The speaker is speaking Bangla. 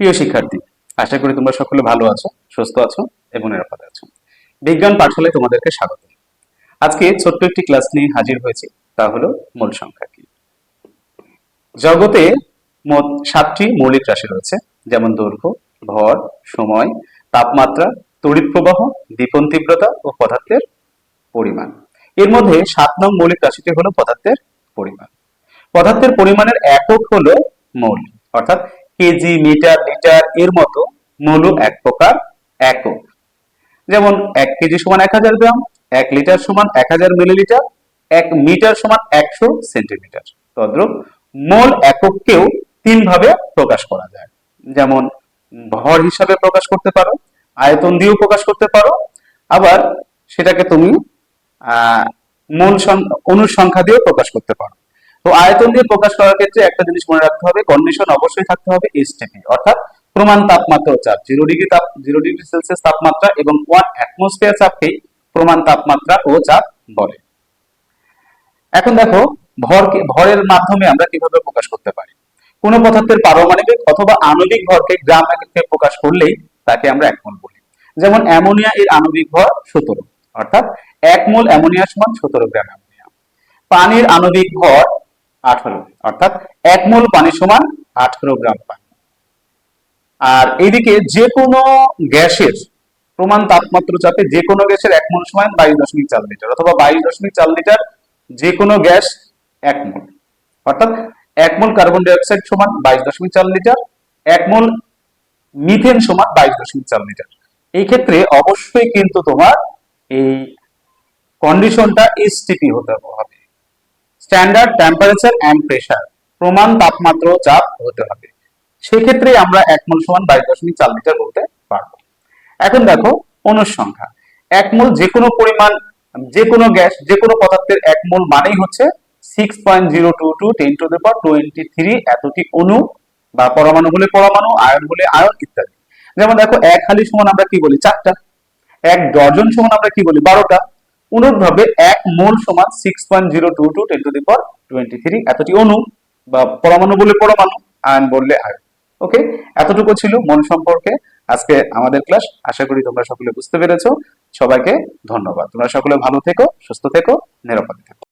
প্রিয় শিক্ষার্থী, আশা করি তোমরা সকলে ভালো আছো, সুস্থ আছো এবং নিরাপদে আছো। বিজ্ঞান পাঠশালায় তোমাদেরকে স্বাগত। আজকে ছোট্ট একটি ক্লাস নিয়ে হাজির হয়েছি, তা হলো মূল সংখ্যা কি? জগতে মোট সাতটি মৌলিক রাশি রয়েছে, যেমন দৈর্ঘ্য, ভর, সময়, তাপমাত্রা, তড়িৎ প্রবাহ দীপন তীব্রতা ও পদার্থের পরিমাণ। এর মধ্যে সাত নং মৌলিক রাশিটি হলো পদার্থের পরিমাণ। পদার্থের পরিমাণের একক হলো মোল, অর্থাৎ কেজি মিটার লিটার এর মতো মৌল এক প্রকার একক। যেমন এক কেজি সমান এক হাজার গ্রাম, এক লিটার সমান এক হাজার মিলিলিটার এক মিটার সমান একশো সেন্টিমিটার তদ্রূপ মোল একককেও তিন ভাবে প্রকাশ করা যায়। যেমন ভর হিসাবে প্রকাশ করতে পারো, আয়তন দিয়েও প্রকাশ করতে পারো, আবার সেটাকে তুমি মূল সং- অণুর সংখ্যা দিয়েও প্রকাশ করতে পারো। তো আয়তন দিয়ে প্রকাশ করার ক্ষেত্রে একটা জিনিস মনে রাখতে হবে কন্ডিশন অবশ্যই থাকতে হবে এসটিপি অর্থাৎ প্রমাণ তাপমাত্রা ও চাপ জিরো ডিগ্রি তাপ জিরো ডিগ্রি সেলসিয়াস তাপমাত্রা এবং ওয়ান অ্যাটমসফিয়ার চাপকেই প্রমাণ তাপমাত্রা ও চাপ বলে। এখন দেখো ভরকে ভরের মাধ্যমে আমরা কীভাবে প্রকাশ করতে পারি? কোন পদার্থের পারমাণবিক অথবা আণবিক ভরকে গ্রাম এককে প্রকাশ করলেই তাকে আমরা এক মোল বলি। যেমন অ্যামোনিয়া এর আণবিক ভর সতেরো, অর্থাৎ এক মোল অ্যামোনিয়া সমান সতেরো গ্রাম অ্যামোনিয়া। পানির আণবিক ভর আঠারো, অর্থাৎ এক মোল পানি সমান আঠারো গ্রাম পানি। আর এইদিকে যে কোনো গ্যাসের প্রমাণ তাপমাত্রা চাপে যে কোনো গ্যাসের এক মোল সমান বাইশ দশমিক চার লিটার, অথবা বাইশ দশমিক চার লিটার যে কোনো গ্যাস এক মোল। অর্থাৎ এক মোল কার্বন ডাইঅক্সাইড সমান বাইশ দশমিক চার লিটার, এক মোল মিথেন সমান বাইশ দশমিক চার লিটার। এই ক্ষেত্রে অবশ্যই কিন্তু তোমার এই কন্ডিশনটা এসটিপি হতে হবে। স্ট্যান্ডার্ড টেম্পারেচার অ্যান্ড প্রেসার প্রমাণ তাপমাত্রা চাপ হতে হবে। সেক্ষেত্রে আমরা এক মোল সমান বাইশ দশমিক চার লিটার বলতে পারব। এখন দেখো অনুর সংখ্যা এক মোল যে কোনো পরিমাণ যে কোনো গ্যাস যে কোনো পদার্থের এক মোল মানেই হচ্ছে six point zero two two ten to the power twenty three এতটি অণু বা পরমাণু হলে পরমাণু, আয়ন হলে আয়ন ইত্যাদি। যেমন দেখো, এক হালি সমান আমরা কি বলি? চারটা। এক ডজন সমান আমরা কি বলি? বারোটা। অনুরূপভাবে এক মোল সমান six point zero two two ten to the power twenty three এতটি অনু বা পরমাণু বলে পরমাণু, আয়ন বললে আয়ন। ওকে এতটুকু ছিল মন সম্পর্কে। আজকে আমাদের ক্লাস আশা করি তোমরা সকলে বুঝতে পেরেছ। সবাইকে ধন্যবাদ। তোমরা সকলে ভালো থেকো, সুস্থ থেকো, নিরাপদে থেকো।